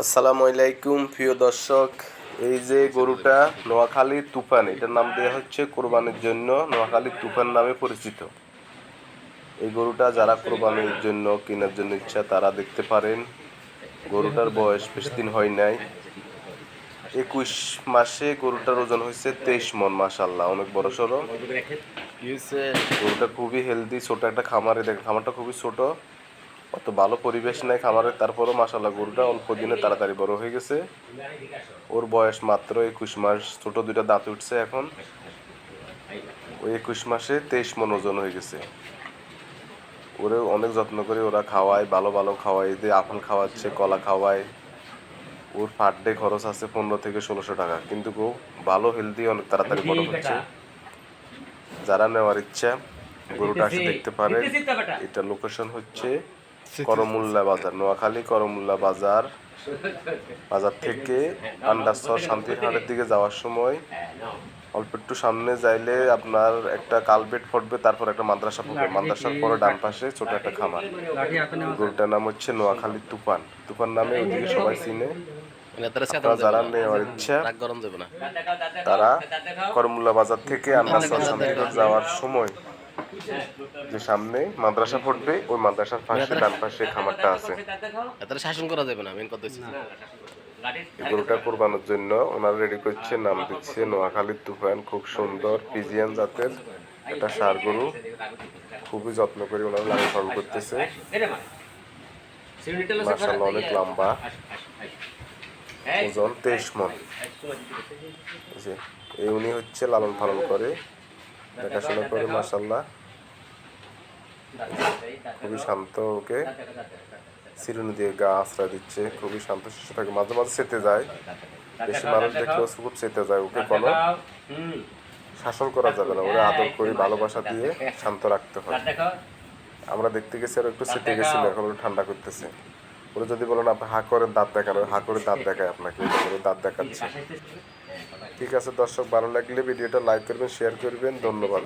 আসসালামু আলাইকুম, প্রিয় দর্শক। এই যে গরুটা নোয়াখালীর তুফান, এটার নাম দেওয়া হচ্ছে কোরবানির জন্য নোয়াখালীর তুফান নামে পরিচিত। এই গরুটা যারা কোরবানির জন্য কেনার জন্য ইচ্ছা, তারা দেখতে পারেন। গরুটার বয়স বেশি দিন হয় নাই। একুশ মাসে গরুটার ওজন হয়েছে তেইশ মন মাসাল্লাহ অনেক বড় সড়ো। গরুটা খুবই হেলদি ছোট একটা খামারে দেখ খামারটা খুবই ছোট। অত ভালো পরিবেশ নাই খামারের তারপরও মাসাল্লাহ গরুটা অল্প দিনে তাড়াতাড়ি বড় হয়ে গেছে। ওর বয়স মাত্র একুশ মাস ছোট দুইটা দাঁত উঠছে এখন। ওই একুশ মাসে তেইশ মন ওজন হয়ে গেছে। ওরে অনেক যত্ন করে ওরা খাওয়ায় ভালো ভালো খাওয়ায় দিয়ে আপেল খাওয়াচ্ছে কলা খাওয়ায়। ওর পার ডে খরচ আছে পনেরো থেকে ষোলোশো টাকা। কিন্তু খুব ভালো হেলদি অনেক তাড়াতাড়ি বড় হচ্ছে। যারা নেওয়ার ইচ্ছা গরুটা আসে দেখতে পারে। এটা লোকেশন হচ্ছে করমুল্লা বাজার নোয়াখালী করমুল্লা বাজার বাজার থেকে আন্ডারসর শান্তিরহাটের দিকে যাওয়ার সময় অল্প একটু সামনে যাইলে আপনার একটা কালবেট পড়বে তারপর একটা মাদ্রাসা পড়বে। মাদ্রাসার পরে ডান পাশে ছোট একটা খামার। গরুটার নাম হচ্ছে নোয়াখালী তুফান। তুফান নামে ওদিকে সবাই চিনে। যারা নেওয়ার ইচ্ছা গরম দেবে না। তারা করমুল্লা বাজার থেকে আন্ডারসর শান্তিরহাট যাওয়ার সময় যে সামনে মাদ্রাসা পড়বে ওই মাদ্রাসার পাশে ডান পাশে খামারটা আছে। এত শাসন করা যাবে না মেন কথা গরুটা কোরবানোর জন্য ওনারা রেডি করছে নাম দিচ্ছে নোয়াখালীর তুফান খুব সুন্দর পিজিয়ান জাতের একটা সার গরু। খুবই যত্ন করে ওনারা লালন পালন করতেছে। মাসাল্লাহ অনেক লম্বা। ওজন তেইশ মন। এই উনি হচ্ছে লালন পালন করে। দেখাশোনা করে মাসাল্লাহ খুবই শান্ত ওকে? চিরুনি দিয়ে গা আশ্রয় দিচ্ছে খুবই শান্ত শিশু থাকে মাঝে মাঝে চেতে যায়। বেশি মানুষ দেখলেও খুব চেতে যায় ওকে কোনো শাসন করা যাবে না ওরে আদর করে ভালোবাসা দিয়ে শান্ত রাখতে হয়। আমরা দেখতে গেছি আর একটু চেতে গেছিল এখন ঠান্ডা করতেছে। ওরা যদি বলেন আপনি হা করে দাঁত দেখান হা করে দাঁত দেখায় আপনাকে দাঁত দেখাচ্ছে। ঠিক আছে দর্শক ভালো লাগলে ভিডিওটা লাইক করবেন শেয়ার করবেন। ধন্যবাদ।